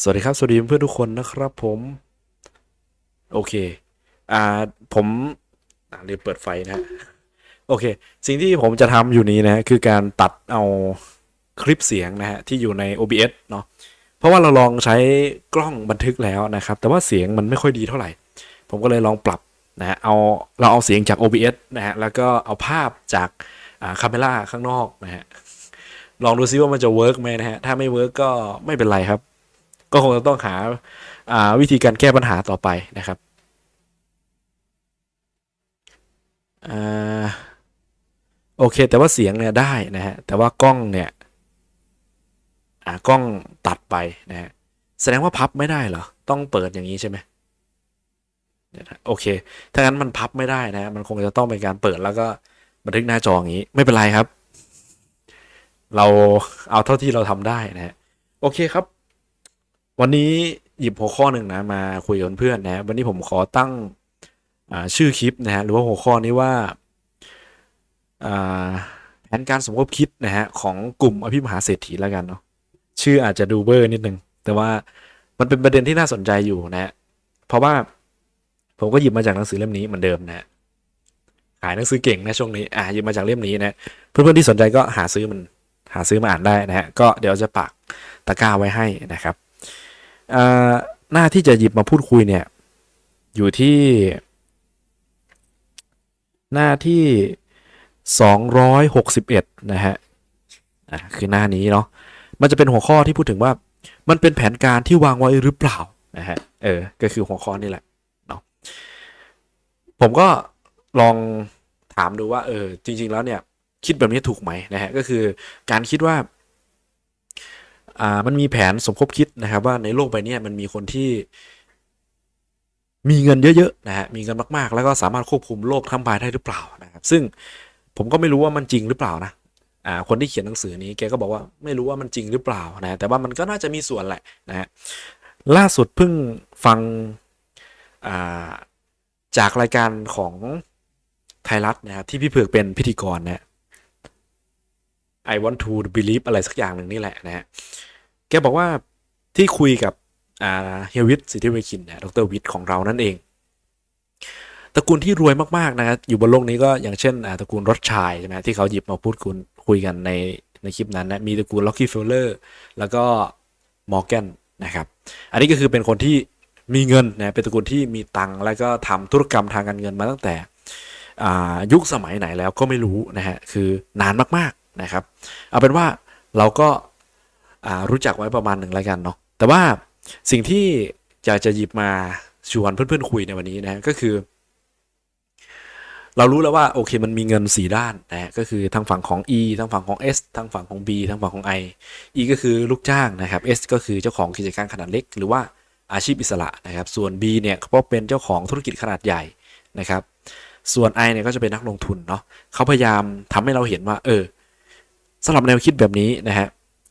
สวัสดีครับ สวัสดีเพื่อนทุกคนนะครับผม โอเค อ่าผมอ่าลืมเปิดไฟนะฮะโอเค สิ่งที่ผมจะทำอยู่นี้นะคือการตัดเอาคลิปเสียงนะฮะที่อยู่ใน OBS เนาะเพราะว่าเราลองใช้กล้องบันทึกแล้วนะครับ แต่ว่าเสียงมันไม่ค่อยดีเท่าไหร่ ผมก็เลยลองปรับนะฮะเอาเราเอาเสียงจาก OBS นะฮะแล้วก็เอาภาพจากอ่าคาเมล่าข้างนอกนะฮะลองดูซิว่ามันจะเวิร์กไหมนะฮะถ้าไม่เวิร์กก็ไม่เป็นไรครับ ก็คงจะต้องหาอ่าวิธีการแก้ปัญหาต่อไปนะครับอโอเค แต่ว่าเสียงเนี่ยได้นะฮะแต่ว่ากล้องเนี่ยอ่ากล้องตัดไปนะฮะแสดงว่าพับไม่ได้เหรอ ต้องเปิดอย่างนี้ใช่ไหมโอเค ถ้างั้นมันพับไม่ได้นะฮะมันคงจะต้องเป็นการเปิดแล้วก็บันทึกหน้าจออย่างนี้ ไม่เป็นไรครับ เราเอาเท่าที่เราทำได้นะฮะ โอเคครับ วันนี้หยิบหัวข้อหนึ่งนะมาคุยกับเพื่อนนะวันนี้ผมขอตั้งชื่อคลิปนะฮะหรือว่าหัวข้อนี้ว่าแผนการสมคบคิดนะฮะของกลุ่มอภิมหาเศรษฐีแล้วกันเนาะชื่ออาจจะดูเบอร์นิดนึงแต่ว่ามันเป็นประเด็นที่น่าสนใจอยู่นะฮะเพราะว่าผมก็หยิบมาจากหนังสือเล่มนี้เหมือนเดิมนะฮะขายหนังสือเก่งนะช่วงนี้อ่าหยิบมาจากเล่มนี้นะเพื่อนๆที่สนใจก็หาซื้อมันหาซื้อมาอ่านได้นะฮะก็เดี๋ยวจะปักตะกร้าไว้ให้นะครับ หน้าที่จะหยิบมาพูดคุยเนี่ย อยู่ที่ หน้าที่ 261 นะฮะอ่าคือหน้านี้เนาะมันจะเป็นหัวข้อที่พูดถึงว่ามันเป็นแผนการที่วางไว้หรือเปล่านะฮะเออก็คือหัวข้อนี่แหละเนาะผมก็ลองถามดูว่าเออจริง ๆ แล้วเนี่ย คิดแบบนี้ถูกไหมนะฮะก็คือการคิดว่า อ่ามันมีแผนสมคบคิดนะครับ ว่าในโลกใบนี้มันมีคนที่ มีเงินเยอะๆนะฮะมีเงินมากๆ แล้วก็สามารถควบคุมโลกทั้งใบได้หรือเปล่านะครับ ซึ่งผมก็ไม่รู้ว่ามันจริงหรือเปล่านะอ่าคนที่เขียนหนังสือนี้แกก็บอกว่าไม่รู้ว่ามันจริงหรือเปล่านะแต่ว่ามันก็น่าจะมีส่วนแหละนะฮะล่าสุดเพิ่งฟังอ่าจากรายการของไทยรัฐนะครับที่พี่เผือกเป็นพิธีกรนะ I want to believe อะไรสักอย่างหนึ่งนี่แหละนะฮะ แกบอกว่าที่คุยกับเฮียวิทสิทธิเวคินนะดรวิทของเรานั่นเอง ตระกูลที่รวยมากๆนะครอยู่บนโลกนี้ก็อย่างเช่นตระกูลรถชายใช่ไหมที่เขาหยิบมาพูดคุยคุยกันในในคลิปนั้นนะมีตระกูลล็อกกี้เฟลเลอร์แล้วก็มอร์แกนนะครับอันนี้ก็คือเป็นคนที่มีเงินนะเป็นตระกูลที่มีตังค์แล้วก็ทำธุรกรรมทางการเงินมาตั้งแต่ยุคสมัยไหนแล้วก็ไม่รู้นะฮะคือนานมากๆ นะครับ เอาเป็นว่าเราก็รู้จักไว้ประมาณหนึ่งแล้วกันเนาะแต่ว่าสิ่งที่อยากจะหยิบมาชวนเพื่อนๆคุยในวันนี้นะก็คือ เรารู้แล้วว่าโอเคมันมีเงิน 4 ด้านนะก็คือทางฝั่งของ E ทางฝั่งของ S ทางฝั่งของ B ทางฝั่งของ I E ก็คือลูกจ้างนะครับ S ก็คือเจ้าของกิจการขนาดเล็ก หรือว่าอาชีพอิสระนะครับ ส่วน B เนี่ยก็เป็นเจ้าของธุรกิจขนาดใหญ่นะครับ ส่วน I เนี่ยก็จะเป็นนักลงทุนเนาะเขาพยายามทำให้เราเห็นว่า เออ สำหรับแนวคิดแบบนี้นะฮะ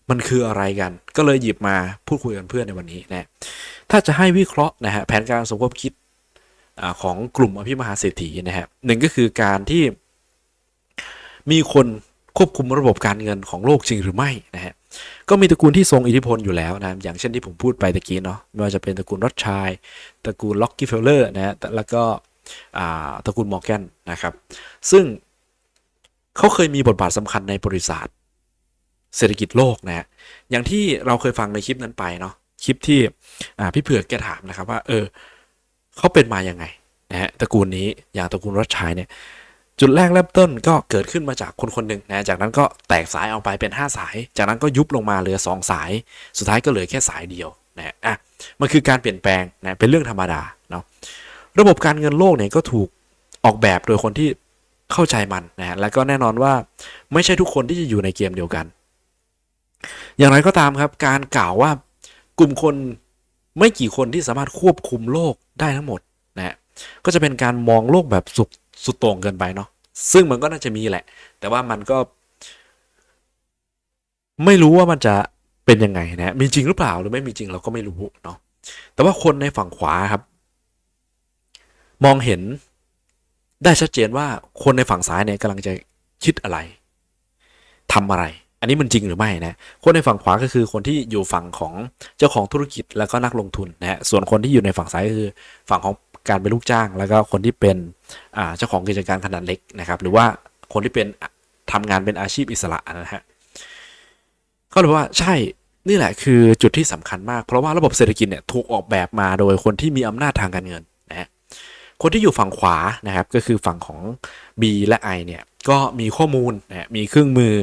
มันคืออะไรกัน ก็เลยหยิบมาพูดคุยกันเพื่อนในวันนี้นะถ้าจะให้วิเคราะห์นะฮะแผนการสมคบคิดอของกลุ่มอภิมหาเศรษฐีนะฮะหนึ่งก็คือการที่มีคนควบคุมระบบการเงินของโลกจริงหรือไม่นะฮะก็มีตระกูลที่ทรงอิทธิพลอยู่แล้วนะอย่างเช่นที่ผมพูดไปตะกี้เนาะไม่ว่าจะเป็นตระกูลรอดชัยตระกูลล็อกกี้เฟลเลอร์นะฮะแล้วก็อ่าตระกูลมอร์แกนนะครับ ซึ่งเขาเคยมีบทบาทสำคัญในบริษัท เศรษฐกิจโลกนะฮะอย่างที่เราเคยฟังในคลิปนั้นไปเนาะคลิปที่พี่เผือกแกถามนะครับว่าเออเขาเป็นมาอยังไงนะฮะตระกูลนี้อย่างตระกูลรัชชัยเนี่ยจุดแรกเริ่มต้นก็เกิดขึ้นมาจากคนคนหนึ่งนะจากนั้นก็แตกสายออกไปเป็น 5 สาย จากนั้นก็ยุบลงมาเหลือ 2 สาย สุดท้ายก็เหลือแค่สายเดียวนะอะมันคือการเปลี่ยนแปลงนะเป็นเรื่องธรรมดาเนาะระบบการเงินโลกเนี่ยก็ถูกออกแบบโดยคนที่เข้าใจมันนะฮะแล้วก็แน่นอนว่าไม่ใช่ทุกคนที่จะอยู่ในเกมเดียวกัน อย่างไรก็ตามครับ การกล่าวว่ากลุ่มคนไม่กี่คนที่สามารถควบคุมโลกได้ทั้งหมดนะฮะก็จะเป็นการมองโลกแบบสุดสุดโต่งเกินไปเนาะซึ่งมันก็น่าจะมีแหละ แต่ว่ามันก็ ไม่รู้ว่ามันจะเป็นยังไงนะฮะมีจริงหรือเปล่าหรือไม่มีจริงเราก็ไม่รู้เนาะแต่ว่าคนในฝั่งขวาครับ มองเห็นได้ชัดเจนว่าคนในฝั่งซ้ายเนี่ยกำลังจะคิดอะไรทำอะไร อันนี้มันจริงหรือไม่นะคนในฝั่งขวาก็คือคนที่อยู่ฝั่งของเจ้าของธุรกิจแล้วก็นักลงทุนนะฮะส่วนคนที่อยู่ในฝั่งซ้ายก็คือฝั่งของการเป็นลูกจ้าง แล้วก็คนที่เป็นเจ้าของกิจการขนาดเล็กนะครับ หรือว่าคนที่เป็นทำงานเป็นอาชีพอิสระนะฮะเขาเลยว่าใช่นี่แหละคือจุดที่สำคัญมาก เพราะว่าระบบเศรษฐกิจเนี่ยถูกออกแบบมาโดยคนที่มีอำนาจทางการเงิน คนที่อยู่ฝั่งขวานะครับก็คือฝั่งของ B และ I เนี่ยก็มีข้อมูลนะมีเครื่องมือ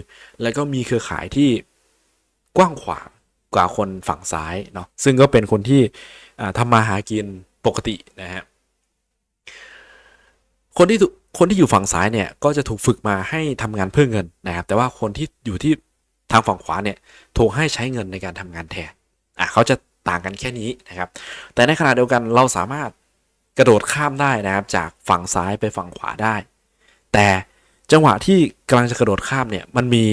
แล้วก็มีเครือข่ายที่กว้างขวางกว่าคนฝั่งซ้ายเนาะซึ่งก็เป็นคนที่ทำมาหากินปกตินะฮะคนที่คนที่อยู่ฝั่งซ้ายเนี่ยก็จะถูกฝึกมาให้ทำงานเพื่อเงินนะครับ แต่ว่าคนที่อยู่ที่ทางฝั่งขวาเนี่ยถูกให้ใช้เงินในการทำงานแทนอะเขาจะต่างกันแค่นี้นะครับ แต่ในขณะเดียวกันเราสามารถ กระโดดข้ามได้นะครับ จากฝั่งซ้ายไปฝั่งขวาได้ แต่จังหวะที่กำลังจะกระโดดข้ามเนี่ยมันมี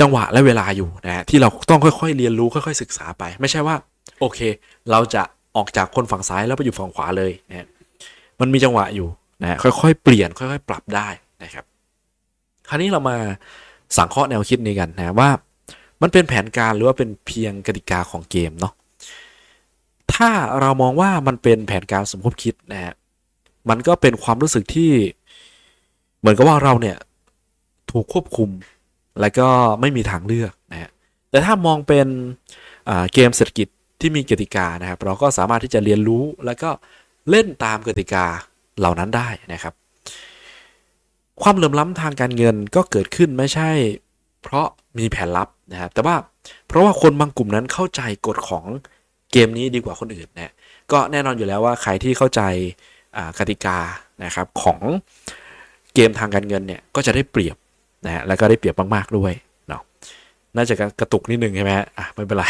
จังหวะและเวลาอยู่นะที่เราต้องค่อยๆเรียนรู้ค่อย ๆ ศึกษาไป ไม่ใช่ว่า โอเค เราจะออกจากคนฝั่งซ้ายแล้วไปอยู่ฝั่งขวาเลยนะมันมีจังหวะอยู่นะฮะค่อยๆเปลี่ยนค่อย ๆ ปรับได้นะครับ คราวนี้เรามาสังเคราะห์แนวคิดนี้กันนะว่า มันเป็นแผนการหรือว่าเป็นเพียงกติกาของเกมเนาะ ถ้าเรามองว่ามันเป็นแผนการสมคบคิดนะฮะมันก็เป็นความรู้สึกที่เหมือนกับว่าเราเนี่ยถูกควบคุมแล้วก็ไม่มีทางเลือกนะฮะแต่ถ้ามองเป็นเกมเศรษฐกิจที่มีกติกานะครับ เราก็สามารถที่จะเรียนรู้แล้วก็เล่นตามกติกาเหล่านั้นได้นะครับ ความเหลื่อมล้ำทางการเงินก็เกิดขึ้นไม่ใช่ เพราะมีแผนลับนะครับแต่ว่าเพราะว่าคนบางกลุ่มนั้นเข้าใจกฎของ เกมนี้ดีกว่าคนอื่นนะก็แน่นอนอยู่แล้วว่าใครที่เข้าใจกติกานะครับของเกมทางการเงินเนี่ยก็จะได้เปรียบนะฮะแล้วก็ได้เปรียบมากๆด้วยเนาะน่าจะกระตุกนิดนึงใช่ไหมฮะอะไม่เป็นไร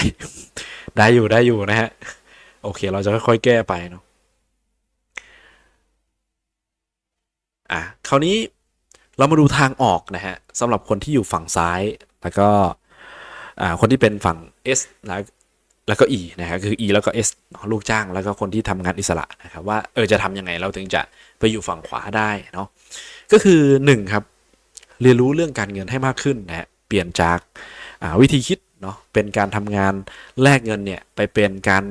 ได้อยู่ได้อยู่นะฮะโอเคเราจะค่อยๆแก้ไปเนาะอะคราวนี้เรามาดูทางออกนะฮะสำหรับคนที่อยู่ฝั่งซ้ายแล้วก็อ่าคนที่เป็นฝั่ง S แล้ว แล้วก็ E นะครับคือ E แล้วก็ S เนอะลูกจ้างแล้วก็คนที่ทำงานอิสระนะครับว่าเออจะทำยังไงเราถึงจะไปอยู่ฝั่งขวาได้เนาะก็คือ1ครับเรียนรู้เรื่องการเงินให้มากขึ้นนะเปลี่ยนจากาวิธีคิดเนาะเป็นการทำงานแลกเงินเนี่ยไปเป็นการ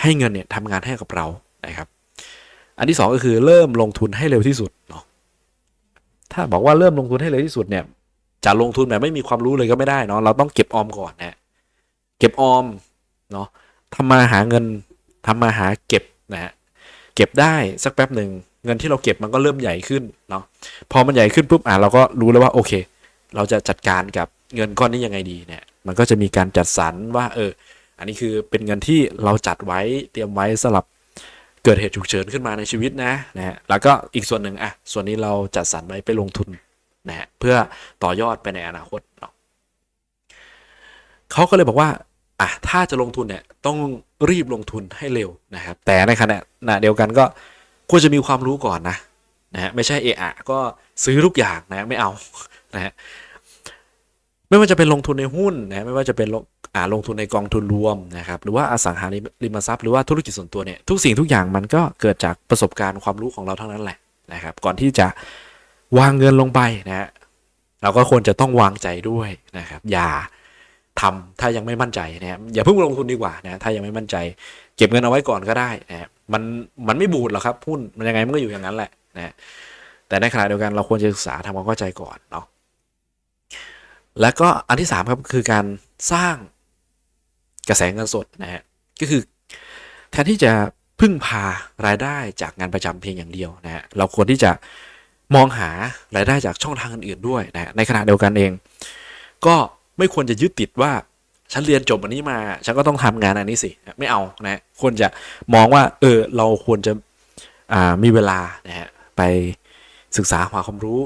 ให้เงินเนี่ยทำงานให้กับเรานะครับอันที่สองก็คือเริ่มลงทุนให้เร็วที่สุดเนาะถ้าบอกว่าเริ่มลงทุนให้เร็วที่สุดเนี่ยจะลงทุนแบบไม่มีความรู้เลยก็ไม่ได้เนาะเราต้องเก็บออมก่อนนะเก็บออม เนาะทำมาหาเงินทำมาหาเก็บนะฮะเก็บได้สักแป๊บหนึ่งเงินที่เราเก็บมันก็เริ่มใหญ่ขึ้นเนาะพอมันใหญ่ขึ้นปุ๊บอะเราก็รู้แล้วว่าโอเค เราจะจัดการกับเงินก้อนนี้ยังไงดีเนี่ยมันก็จะมีการจัดสรรว่าเอออันนี้คือเป็นเงินที่เราจัดไว้เตรียมไว้สำหรับเกิดเหตุฉุกเฉินขึ้นมาในชีวิตนะนะฮะแล้วก็อีกส่วนหนึ่งอะส่วนนี้เราจัดสรรไว้ไปลงทุนนะฮะเพื่อต่อยอดไปในอนาคตเนาะเขาก็เลยบอกว่า อะถ้าจะลงทุนเนี่ยต้องรีบลงทุนให้เร็วนะครับ แต่ในขณะณะเดียวกันก็ควรจะมีความรู้ก่อนนะนะฮะไม่ใช่เอะอะก็ซื้อทุกอย่างนะไม่เอานะฮะไม่ว่าจะเป็นลงทุนในหุ้นนะไม่ว่าจะเป็นลงอ่าลงทุนในกองทุนรวมนะครับหรือว่าอสังหาริมทรัพย์หรือว่าธุรกิจส่วนตัวเนี่ยทุกสิ่งทุกอย่างมันก็เกิดจากประสบการณ์ความรู้ของเราทั้งนั้นแหละนะครับ ก่อนที่จะวางเงินลงไปนะฮะเราก็ควรจะต้องวางใจด้วยนะครับ อย่า ทำถ้ายังไม่มั่นใจนะครับอย่าเพิ่งลงทุนดีกว่านะถ้ายังไม่มั่นใจ เก็บเงินเอาไว้ก่อนก็ได้นะมันมันไม่บูดหรอกครับหุ้นมันยังไงมันก็อยู่อย่างนั้นแหละนะแต่ในขณะเดียวกันเราควรจะศึกษาทำความเข้าใจก่อนเนาะแล้วก็อันที่สามครับคือการสร้างกระแสเงินสดนะฮะก็คือแทนที่จะพึ่งพารายได้จากงานประจำเพียงอย่างเดียวนะฮะเราควรที่จะมองหารายได้จากช่องทางอื่นๆด้วยนะฮะในขณะเดียวกันเอง ก็ ไม่ควรจะยึดติดว่าฉันเรียนจบอันนี้มา ฉันก็ต้องทำงานอันนี้สิ ไม่เอานะควรจะมองว่า เออ เราควรจะอ่ามีเวลานะฮะไปศึกษาหาความรู้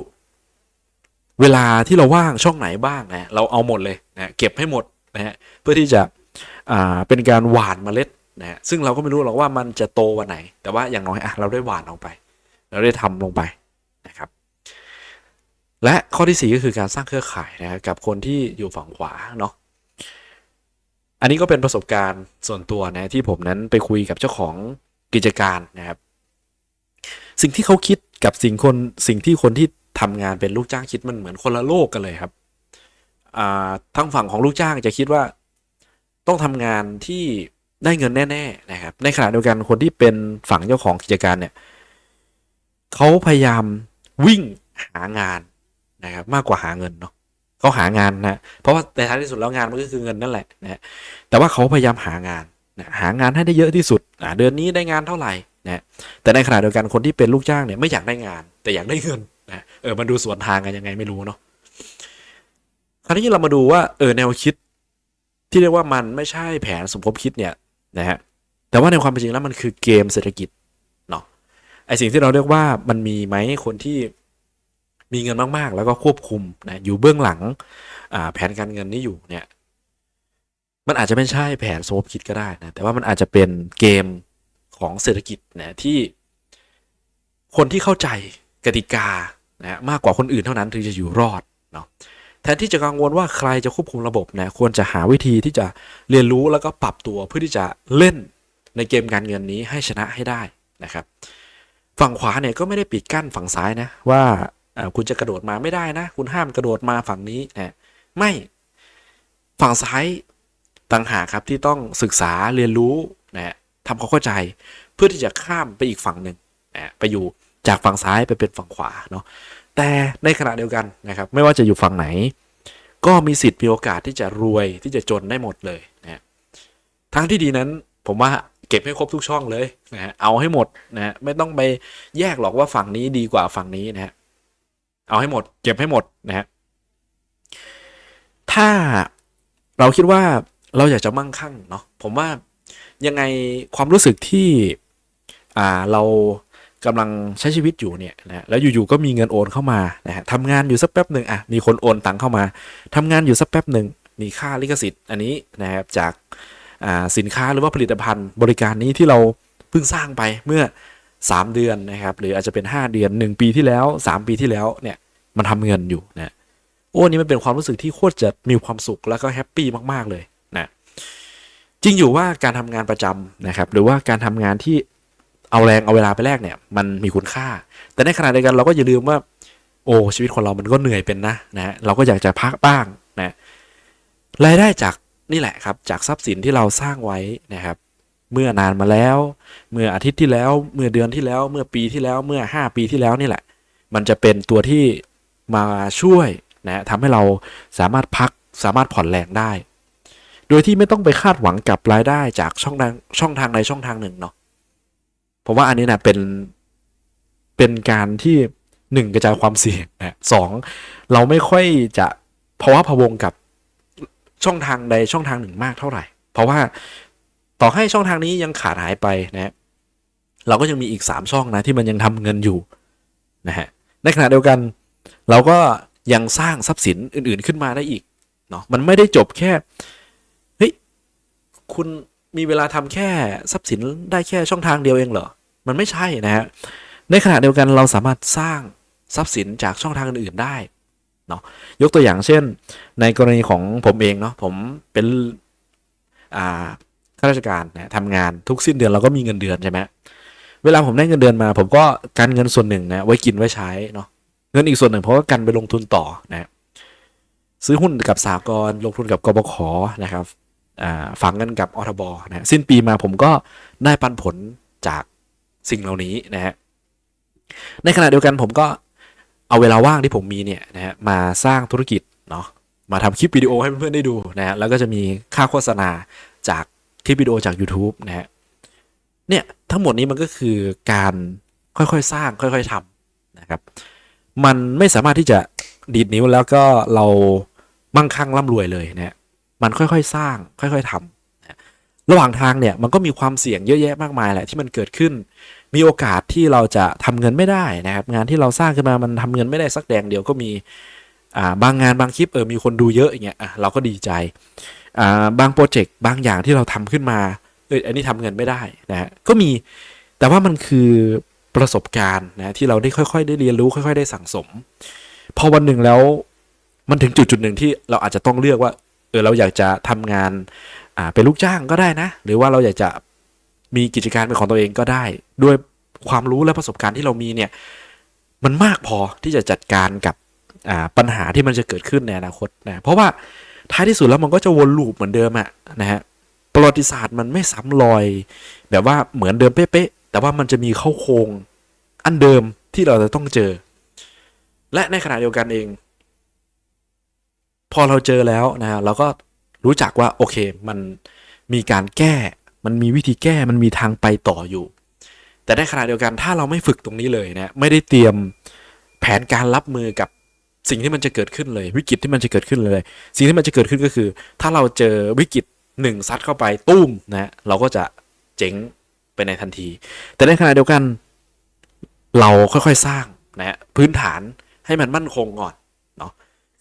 เวลาที่เราว่างช่องไหนบ้างนะเราเอาหมดเลยนะเก็บให้หมดนะฮะเพื่อที่จะอ่าเป็นการหว่านเมล็ดนะฮะซึ่งเราก็ไม่รู้หรอกว่ามันจะโตวันไหน แต่ว่าอย่างน้อยอะเราได้หว่านลงไป เราได้ทำลงไป และข้อที่ 4 ก็คือการสร้างเครือข่ายนะครับกับคนที่อยู่ฝั่งขวาเนาะอันนี้ก็เป็นประสบการณ์ส่วนตัวนะที่ผมนั้นไปคุยกับเจ้าของกิจการนะครับ สิ่งที่เขาคิดกับสิ่งคนสิ่งที่คนที่ทำงานเป็นลูกจ้างคิดมันเหมือนคนละโลกกันเลยครับอ่าทั้งฝั่งของลูกจ้างจะคิดว่าต้องทำงานที่ได้เงินแน่ๆนะครับ ในขณะเดียวกันคนที่เป็นฝั่งเจ้าของกิจการเนี่ยเขาพยายามวิ่งหางาน นะครับมากกว่าหาเงินเนาะเขาหางานนะเพราะว่าในท้ายที่สุดแล้วงานมันก็คือเงินนั่นแหละนะฮะแต่ว่าเขาพยายามหางานนะหางานให้ได้เยอะที่สุดอ่าเดือนนี้ได้งานเท่าไหร่นะแต่ในขณะเดียวกันคนที่เป็นลูกจ้างเนี่ยไม่อยากได้งาน แต่อยากได้เงินนะเออมันดูสวนทางกันยังไงไม่รู้เนาะคราวนี้เรามาดูว่าเออแนวคิด ที่เรียกว่ามันไม่ใช่แผนสมคบคิดเนี่ยนะฮะแต่ว่าในความเป็นจริงแล้วมันคือเกมเศรษฐกิจเนาะไอสิ่งที่เราเรียกว่ามันมีไหมคนที่ มีเงินมากๆ แล้วก็ควบคุมนะอยู่เบื้องหลังแผนการเงินนี้อยู่เนี่ยมันอาจจะไม่ใช่แผนสมคบคิดก็ได้นะแต่ว่ามันอาจจะเป็นเกมของเศรษฐกิจนะที่คนที่เข้าใจกติกานะมากกว่าคนอื่นเท่านั้นถึงจะอยู่รอดเนาะแทนที่จะกังวลว่าใครจะควบคุมระบบนะควรจะหาวิธีที่จะเรียนรู้แล้วก็ปรับตัวเพื่อที่จะเล่นในเกมการเงินนี้ให้ชนะให้ได้นะครับ ฝั่งขวาเนี่ยก็ไม่ได้ปิดกั้นฝั่งซ้ายนะว่า คุณจะกระโดดมาไม่ได้นะ คุณห้ามกระโดดมาฝั่งนี้นะไม่ฝั่งซ้ายต่างหากครับที่ต้องศึกษาเรียนรู้นะทำความเข้าใจเพื่อที่จะข้ามไปอีกฝั่งหนึ่งนะไปอยู่จากฝั่งซ้ายไปเป็นฝั่งขวาเนาะแต่ในขณะเดียวกันนะครับ ไม่ว่าจะอยู่ฝั่งไหน ก็มีสิทธิ์มีโอกาสที่จะรวยที่จะจนได้หมดเลยนะฮะทางที่ดีนั้นผมว่าเก็บให้ครบทุกช่องเลยนะฮะเอาให้หมดนะฮะไม่ต้องไปแยกหรอกว่าฝั่งนี้ดีกว่าฝั่งนี้นะฮะ เอาให้หมด เก็บให้หมดนะฮะถ้าเราคิดว่าเราอยากจะมั่งคั่งเนาะผมว่ายังไงความรู้สึกที่อ่าเรากำลังใช้ชีวิตอยู่เนี่ยนะแล้วอยู่ๆก็มีเงินโอนเข้ามานะฮะทำงานอยู่สักแป๊บหนึ่งอะมีคนโอนตังเข้ามาทำงานอยู่สักแป๊บหนึ่งมีค่าลิขสิทธิ์อันนี้นะครับจากสินค้าหรือว่าผลิตภัณฑ์บริการนี้ที่เราเพิ่งสร้างไปเมื่อ 3 เดือนนะครับ หรืออาจจะเป็น 5 เดือน 1 ปีที่แล้ว 3 ปีที่แล้วเนี่ยมันทำเงินอยู่นะโอ้นี่มันเป็นความรู้สึกที่โคตรจะมีความสุขแล้วก็แฮปปี้มากๆเลยนะจริงอยู่ว่าการทำงานประจำนะครับ หรือว่าการทำงานที่เอาแรงเอาเวลาไปแลกเนี่ย มันมีคุณค่า แต่ในขณะเดียวกันเราก็อย่าลืมว่า โอ้ชีวิตคนเรามันก็เหนื่อยเป็นนะนะเราก็อยากจะพักบ้างนะรายได้จากนี่แหละครับ จากทรัพย์สินที่เราสร้างไว้นะครับ เมื่อนานมาแล้ว เมื่ออาทิตย์ที่แล้ว เมื่อเดือนที่แล้ว เมื่อปีที่แล้ว เมื่อ 5 ปีที่แล้วนี่แหละ มันจะเป็นตัวที่มาช่วยนะทำให้เราสามารถพักสามารถผ่อนแรงได้ โดยที่ไม่ต้องไปคาดหวังกับรายได้จากช่องทางช่องทางใดช่องทางหนึ่งเนาะเพราะว่าอันนี้นะเป็นเป็นการที่หนึ่งกระจายความเสี่ยงนะสองเราไม่ค่อยจะภาวะพะวงกับช่องทางใดช่องทางหนึ่งมากเท่าไหร่ เพราะว่า ต่อให้ช่องทางนี้ยังขาดหายไปนะฮะเราก็ยังมีอีก 3 ช่องนะที่มันยังทำเงินอยู่นะฮะในขณะเดียวกัน เราก็ยังสร้างทรัพย์สินอื่นๆขึ้นมาได้อีกเนาะมันไม่ได้จบแค่เฮ้ยคุณมีเวลาทำแค่ทรัพย์สินได้แค่ช่องทางเดียวเองเหรอมันไม่ใช่นะฮะในขณะเดียวกันเราสามารถสร้างทรัพย์สินจากช่องทางอื่นๆได้เนาะยกตัวอย่างเช่น ในกรณีของผมเองเนาะผมเป็นอ่า ข้าราชการนะทำงานทุกสิ้นเดือนเราก็มีเงินเดือนใช่ไหมเวลาผมได้เงินเดือนมา ผมก็การเงินส่วนหนึ่งนะไว้กินไว้ใช้เนาะเงินอีกส่วนหนึ่งเพราะว่ากันไปลงทุนต่อนะซื้อหุ้นกับสากลลงทุนกับกบขนะครับอ่าฝังเงินกับอทบนะสิ้นปีมาผมก็ได้ปันผลจากสิ่งเหล่านี้นะฮะในขณะเดียวกันผมก็เอาเวลาว่างที่ผมมีเนี่ยนะฮะมาสร้างธุรกิจเนาะมาทำคลิปวิดีโอให้เพื่อนๆได้ดูนะฮะแล้วก็จะมีค่าโฆษณาจาก ลิปวิดีโอจาก YouTube นะฮะเนี่ยทั้งหมดนี้มันก็คือการค่อยๆสร้างค่อยๆทำนะครับมันไม่สามารถที่จะดีดนิ้วแล้วก็เรามั่งคั่งร่ำรวยเลยนะฮะมันค่อยๆสร้างค่อยๆทำนะระหว่างทางเนี่ยมันก็มีความเสี่ยงเยอะแยะมากมายแหละที่มันเกิดขึ้น มีโอกาสที่เราจะทำเงินไม่ได้นะครับงานที่เราสร้างขึ้นมามันทำเงินไม่ได้สักแดงเดียวก็มีอ่าบางงานบางคลิปเออมีคนดูเยอะอย่างเงี้ยเราก็ดีใจ บางโปรเจกต์บางอย่างที่เราทำขึ้นมาเอออันนี้ทำเงินไม่ได้นะฮะก็มีแต่ว่ามันคือประสบการณ์นะที่เราได้ค่อย ๆ ได้เรียนรู้ค่อย ๆ ได้สั่งสม พอวันหนึ่งแล้วมันถึงจุดจุดหนึ่งที่เราอาจจะต้องเลือกว่าเออเราอยากจะทำงานอ่าเป็นลูกจ้างก็ได้นะ หรือว่าเราอยากจะมีกิจการเป็นของตัวเองก็ได้ ด้วยความรู้และประสบการณ์ที่เรามีเนี่ยมันมากพอที่จะจัดการกับอ่าปัญหาที่มันจะเกิดขึ้นในอนาคตนะเพราะว่า ท้ายที่สุดแล้วมันก็จะวนลูปเหมือนเดิมอะนะฮะประวัติศาสตร์มันไม่ซ้ำรอย แบบว่าเหมือนเดิมเป๊ะๆแต่ว่ามันจะมีเข้าโครงอันเดิมที่เราจะต้องเจอ และในขณะเดียวกันเอง พอเราเจอแล้วนะฮะเราก็รู้จักว่าโอเคมันมีการแก้ มันมีวิธีแก้มันมีทางไปต่ออยู่ แต่ในขณะเดียวกันถ้าเราไม่ฝึกตรงนี้เลยนะไม่ได้เตรียมแผนการรับมือกับ สิ่งที่มันจะเกิดขึ้นเลย วิกฤตที่มันจะเกิดขึ้นเลย สิ่งที่มันจะเกิดขึ้นก็คือ ถ้าเราเจอวิกฤตหนึ่งซัดเข้าไปตุ้มนะเราก็จะเจ๊งไปในทันที แต่ในขณะเดียวกัน เราค่อยๆสร้างนะฮะพื้นฐานให้มันมั่นคงก่อนเนาะ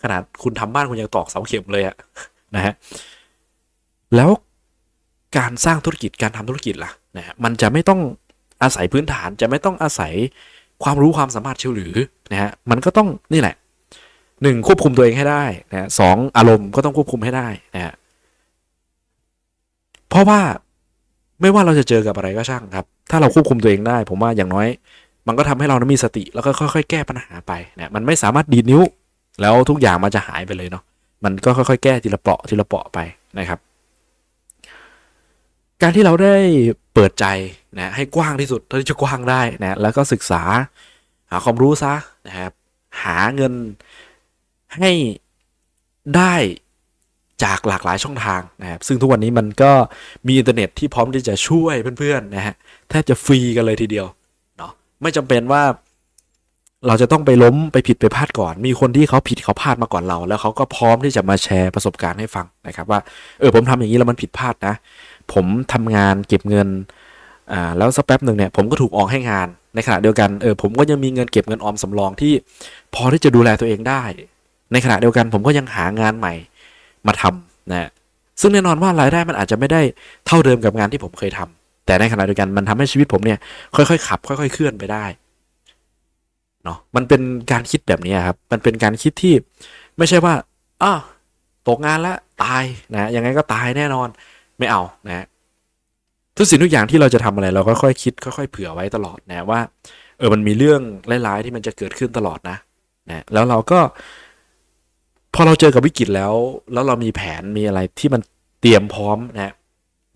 ขนาดคุณทำบ้านคุณยังตอกเสาเข็มเลยอะนะฮะแล้วการสร้างธุรกิจการทำธุรกิจล่ะนะฮะมันจะไม่ต้องอาศัยพื้นฐานจะไม่ต้องอาศัยความรู้ความสามารถเชียวหรือนะฮะมันก็ต้องนี่แหละ หนึ่งควบคุมตัวเองให้ได้นะสองอารมณ์ก็ต้องควบคุมให้ได้นะเพราะว่าไม่ว่าเราจะเจอกับอะไรก็ช่างครับ ถ้าเราควบคุมตัวเองได้ ผมว่าอย่างน้อย มันก็ทำให้เรานั้นมีสติแล้วก็ค่อยๆ แก้ปัญหาไปนะมันไม่สามารถดีดนิ้ว แล้วทุกอย่างมันจะหายไปเลยเนาะมันก็ค่อยๆ แก้ทีละเปราะทีละเปราะไปนะครับ การที่เราได้เปิดใจนะให้กว้างที่สุดเท่าที่จะกว้างได้นะแล้วก็ศึกษาหาความรู้ซะนะครับหาเงิน ให้ได้จากหลากหลายช่องทางนะครับซึ่งทุกวันนี้มันก็มีอินเทอร์เน็ตที่พร้อมที่จะช่วยเพื่อนๆนะฮะแทบจะฟรีกันเลยทีเดียวเนาะไม่จำเป็นว่าเราจะต้องไปล้มไปผิดไปพลาดก่อน มีคนที่เขาผิดเขาพลาดมาก่อนเรา แล้วเขาก็พร้อมที่จะมาแชร์ประสบการณ์ให้ฟังนะครับ ว่าเออผมทำอย่างนี้แล้วมันผิดพลาดนะ ผมทำงานเก็บเงินอ่าแล้วสักแป๊บหนึ่งเนี่ยผมก็ถูกออกให้งานในขณะเดียวกันเออผมก็ยังมีเงินเก็บเงินออมสำรองที่พอที่จะดูแลตัวเองได้ ในขณะเดียวกันผมก็ยังหางานใหม่มาทำนะซึ่งแน่นอนว่ารายได้มันอาจจะไม่ได้เท่าเดิมกับงานที่ผมเคยทำแต่ในขณะเดียวกันมันทำให้ชีวิตผมเนี่ยค่อยๆขับ ค่อยๆเคลื่อนไปได้เนาะมันเป็นการคิดแบบนี้ครับ มันเป็นการคิดที่ไม่ใช่ว่าอ้าวตกงานแล้วตายนะยังไงก็ตายแน่นอนไม่เอานะทุกสิ่งทุกอย่างที่เราจะทำอะไรเราก็ค่อยคิด ค่อยๆเผื่อไว้ตลอดนะว่าเออมันมีเรื่องร้ายๆที่มันจะเกิดขึ้นตลอดนะนะแล้วเราก็ พอเราเจอกับวิกฤตแล้ว แล้วเรามีแผนมีอะไรที่มันเตรียมพร้อมนะ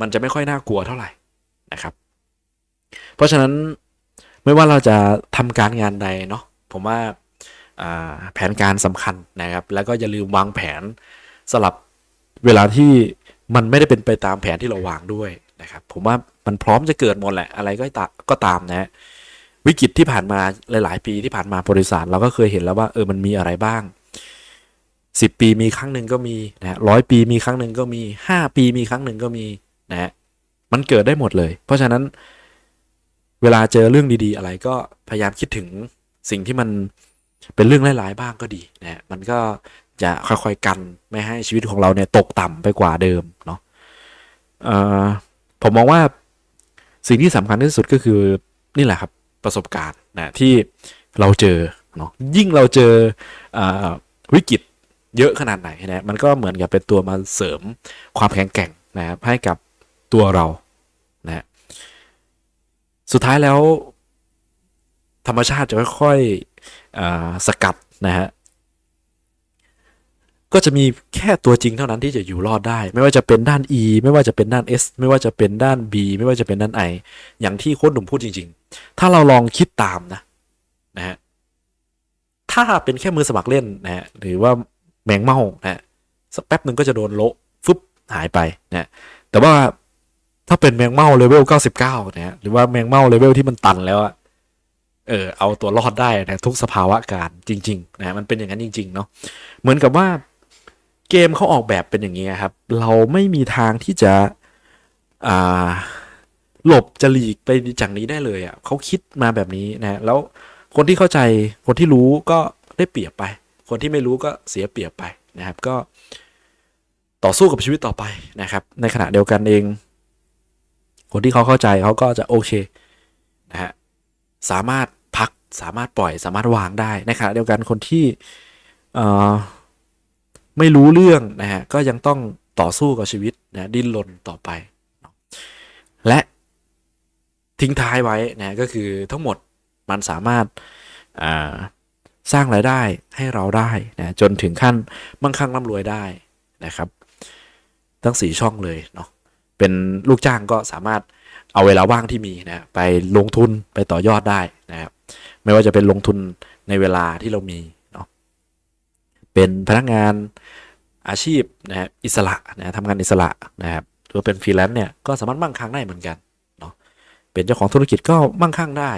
มันจะไม่ค่อยน่ากลัวเท่าไหร่นะครับ เพราะฉะนั้นไม่ว่าเราจะทำการงานใดเนาะผมว่าแผนการสำคัญนะครับ แล้วก็อย่าลืมวางแผนสลับเวลาที่มันไม่ได้เป็นไปตามแผนที่เราวางด้วยนะครับ ผมว่ามันพร้อมจะเกิดหมดแหละ อะไรก็ตาก็ตามนะวิกฤตที่ผ่านมาหลาย ๆ ปีที่ผ่านมาบริษัทเราก็เคยเห็นแล้วว่าเออมันมีอะไรบ้าง สิบปีมีครั้งหนึ่งก็มีนะร้อยปีมีครั้งหนึ่งก็มีห้าปีมีครั้งหนึ่งก็มีนะฮะมันเกิดได้หมดเลย เพราะฉะนั้นเวลาเจอเรื่องดีๆ อะไรก็พยายามคิดถึงสิ่งที่มันเป็นเรื่องร้ายๆบ้างก็ดีนะมันก็จะค่อยๆกันไม่ให้ชีวิตของเราเนี่ยตกต่ำไปกว่าเดิมเนาะผมมองว่าสิ่งที่สำคัญที่สุดก็คือนี่แหละครับประสบการณ์นะที่เราเจอเนาะยิ่งเราเจออวิกฤต เยอะขนาดไหนนะมันก็เหมือนกับเป็นตัวมาเสริมความแข็งแกร่งนะครับให้กับตัวเรานะสุดท้ายแล้ว ธรรมชาติจะค่อยๆสกัดนะฮะก็จะมีแค่ตัวจริงเท่านั้นที่จะอยู่รอดได้ ไม่ว่าจะเป็นด้าน E ไม่ว่าจะเป็นด้าน S ไม่ว่าจะเป็นด้าน B ไม่ว่าจะเป็นด้าน I อย่างที่โค้ดหนุ่มพูดจริง ๆ ถ้าเราลองคิดตามนะนะฮะถ้าเป็นแค่มือสมัครเล่นนะฮะหรือว่า แมงเม่านะสักแป๊บหนึ่งก็จะโดนโละฟึบหายไปนะแต่ว่าถ้าเป็นแมงเม่าเลเวล 99นะหรือว่าแมงเม่าเลเวลที่มันตันแล้วอะเออเอาตัวรอดได้นะทุกสภาวะการจริงๆนะมันเป็นอย่างนั้นจริง ๆ เนาะเหมือนกับว่าเกมเขาออกแบบเป็นอย่างนี้ครับ เราไม่มีทางที่จะอ่าหลบจะหลีกไปจากนี้ได้เลยอะ่ะเขาคิดมาแบบนี้นะแล้วคนที่เข้าใจคนที่รู้ก็ได้เปรียบไป คนที่ไม่รู้ก็เสียเปรียบไปนะครับ ก็ต่อสู้กับชีวิตต่อไปนะครับ ในขณะเดียวกันเอง คนที่เขาเข้าใจเขาก็จะโอเคนะฮะสามารถพักสามารถปล่อยสามารถวางได้ในขณะเดียวกันคนที่ไม่รู้เรื่องนะฮะก็ยังต้องต่อสู้กับชีวิตนะดิ้นรนต่อไป และทิ้งท้ายไว้นะก็คือทั้งหมดมันสามารถ สร้างรายได้ให้เราได้นะจนถึงขั้นมั่งคั่งร่ำรวยได้นะครับ ทั้ง 4 ช่องเลยเนาะเป็นลูกจ้างก็สามารถเอาเวลาว่างที่มีนะไปลงทุนไปต่อยอดได้นะครับ ไม่ว่าจะเป็นลงทุนในเวลาที่เรามีเนาะเป็นพนักงานอาชีพนะอิสระนะทำงานอิสระนะครับหรือเป็นฟรีแลนซ์เนี่ยก็สามารถมั่งคั่งได้เหมือนกันเนาะเป็นเจ้าของธุรกิจก็มั่งคั่งได้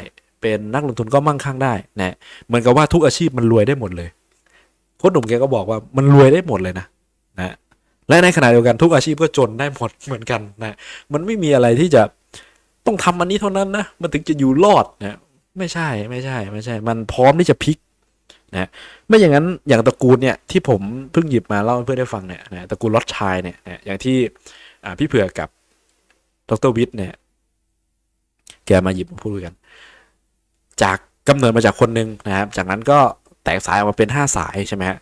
เป็นนักลงทุนก็มั่งคั่งได้นะเหมือนกับว่าทุกอาชีพมันรวยได้หมดเลยโค้ชหนุ่มแกก็บอกว่ามันรวยได้หมดเลยนะนะและในขณะเดียวกันทุกอาชีพก็จนได้หมดเหมือนกันนะมันไม่มีอะไรที่จะต้องทำอันนี้เท่านั้นนะมันถึงจะอยู่รอดนะไม่ใช่ไม่ใช่ไม่ใช่ มันพร้อมที่จะพลิกนะไม่อย่างนั้นอย่างตระกูลเนี่ยที่ผมเพิ่งหยิบมาเล่าให้เพื่อนได้ฟังเนี่ยนะตระกูลลอดชายเนี่ยนะอย่างที่พี่เผือกกับดรวิทย์เนี่ยแกมาหยิบมาพูดกัน จากกำเนิดมาจากคนหนึ่งนะครับ จากนั้นก็แตกสายออกมาเป็นห้าสายใช่ไหมฮะ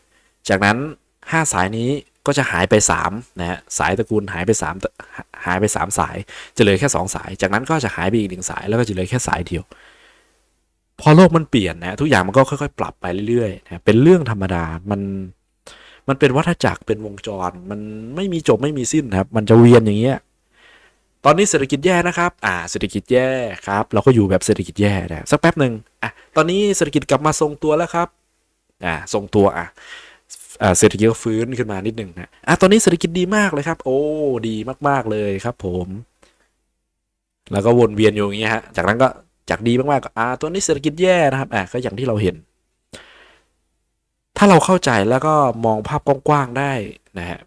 จากนั้นห้าสายนี้ก็จะหายไป3นะฮะสายตระกูลหายไป3หายไป 3 สาย จะเหลือแค่ 2 สาย จากนั้นก็จะหายไปอีกหนึ่งสายแล้วก็จะเหลือแค่สายเดียว พอโลกมันเปลี่ยนนะทุกอย่างมันก็ค่อยๆ ปรับไปเรื่อยๆนะเป็นเรื่องธรรมดามันมันเป็นวัฏจักรเป็นวงจร มันไม่มีจบไม่มีสิ้นครับ มันจะเวียนอย่างเงี้ย ตอนนี้เศรษฐกิจแย่นะครับ อ่า เศรษฐกิจแย่ครับ เราก็อยู่แบบเศรษฐกิจแย่นะสักแป๊บหนึ่งอะ ตอนนี้เศรษฐกิจกลับมาทรงตัวแล้วครับ อ่า ทรงตัวอะอ่าเศรษฐกิจก็ฟื้นขึ้นมานิดหนึ่งนะอะตอนนี้เศรษฐกิจดีมากเลยครับ โอ้ ดีมากๆเลยครับ ผม แล้วก็วนเวียนอยู่อย่างเงี้ยฮะ จากนั้นก็จากดีมากๆก็อ่าตัวนี้เศรษฐกิจแย่นะครับ อ่าก็อย่างที่เราเห็น ถ้าเราเข้าใจแล้วก็มองภาพกว้างๆได้นะฮะ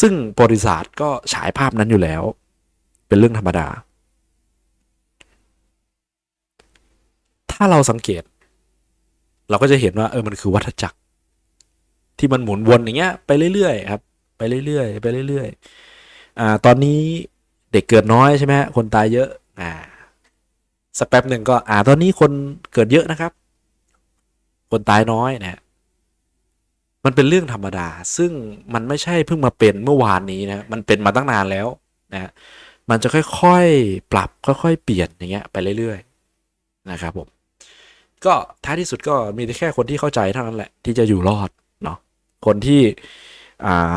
ซึ่งบริษัทก็ฉายภาพนั้นอยู่แล้ว เป็นเรื่องธรรมดา ถ้าเราสังเกต เราก็จะเห็นว่าเออมันคือวัฏจักร ที่มันหมุนวนอย่างเงี้ยไปเรื่อยๆครับ ไปเรื่อยๆไปเรื่อยๆอ่าตอนนี้เด็กเกิดน้อยใช่ไหมคนตายเยอะอ่าสักแป๊บหนึ่งก็อ่าตอนนี้คนเกิดเยอะนะครับ คนตายน้อยนะฮะ มันเป็นเรื่องธรรมดา ซึ่งมันไม่ใช่เพิ่งมาเป็นเมื่อวานนี้นะมันเป็นมาตั้งนานแล้วนะฮะมันจะค่อยๆ ปรับค่อยๆ เปลี่ยนอย่างเงี้ยไปเรื่อยๆนะครับผมก็ท้ายที่สุดก็มีแต่แค่คนที่เข้าใจเท่านั้นแหละ ที่จะอยู่รอดเนาะคนที่อ่า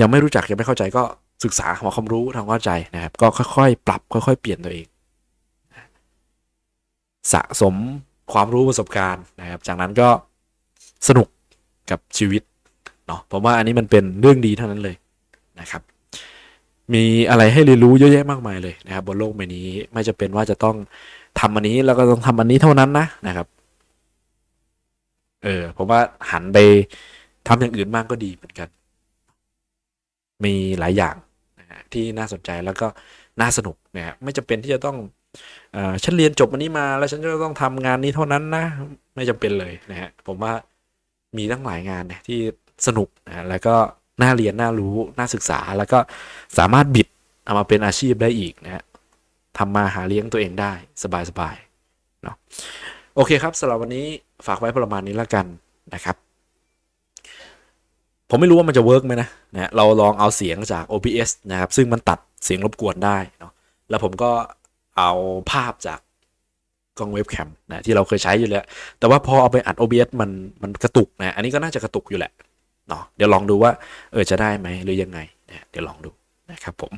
ยังไม่รู้จักยังไม่เข้าใจก็ศึกษาหาความรู้ทำความเข้าใจนะครับ ก็ค่อยๆ ปรับค่อยๆ เปลี่ยนตัวเอง สะสมความรู้ประสบการณ์นะครับ จากนั้นก็สนุก กับชีวิตเนาะผมว่าอันนี้มันเป็นเรื่องดีเท่านั้นเลยนะครับ มีอะไรให้เรียนรู้เยอะแยะมากมายเลยนะครับ บนโลกใบนี้ไม่จะเป็นว่าจะต้องทำอันนี้แล้วก็ต้องทำอันนี้เท่านั้นนะนะครับเออผมว่าหันไปทำอย่างอื่นบ้างก็ดีเหมือนกัน มีหลายอย่างนะฮะที่น่าสนใจแล้วก็น่าสนุกนะฮะไม่จำเป็นที่จะต้องเออฉันเรียนจบอันนี้มาแล้วฉันจะต้องทำงานนี้เท่านั้นนะ ไม่จำเป็นเลยนะฮะผมว่า มีตั้งหลายงานนะที่สนุกนะแล้วก็น่าเรียนน่ารู้น่าศึกษาแล้วก็สามารถบิดเอามาเป็นอาชีพได้อีกนะฮะทำมาหาเลี้ยงตัวเองได้สบายๆเนาะโอเคครับสำหรับวันนี้ฝากไว้ประมาณนี้แล้วกันนะครับ ผมไม่รู้ว่ามันจะเวิร์กไหมนะนะเราลองเอาเสียงจาก OBS นะครับ ซึ่งมันตัดเสียงรบกวนได้เนาะแล้วผมก็เอาภาพจาก กล้องเว็บแคมนะที่เราเคยใช้อยู่แล้ว แต่ว่าพอเอาไปอัด OBS มันมันกระตุกนะอันนี้ก็น่าจะกระตุกอยู่แหละเนาะเดี๋ยวลองดูว่าเออจะได้ไหมหรือยังไงนะเดี๋ยวลองดูนะครับผม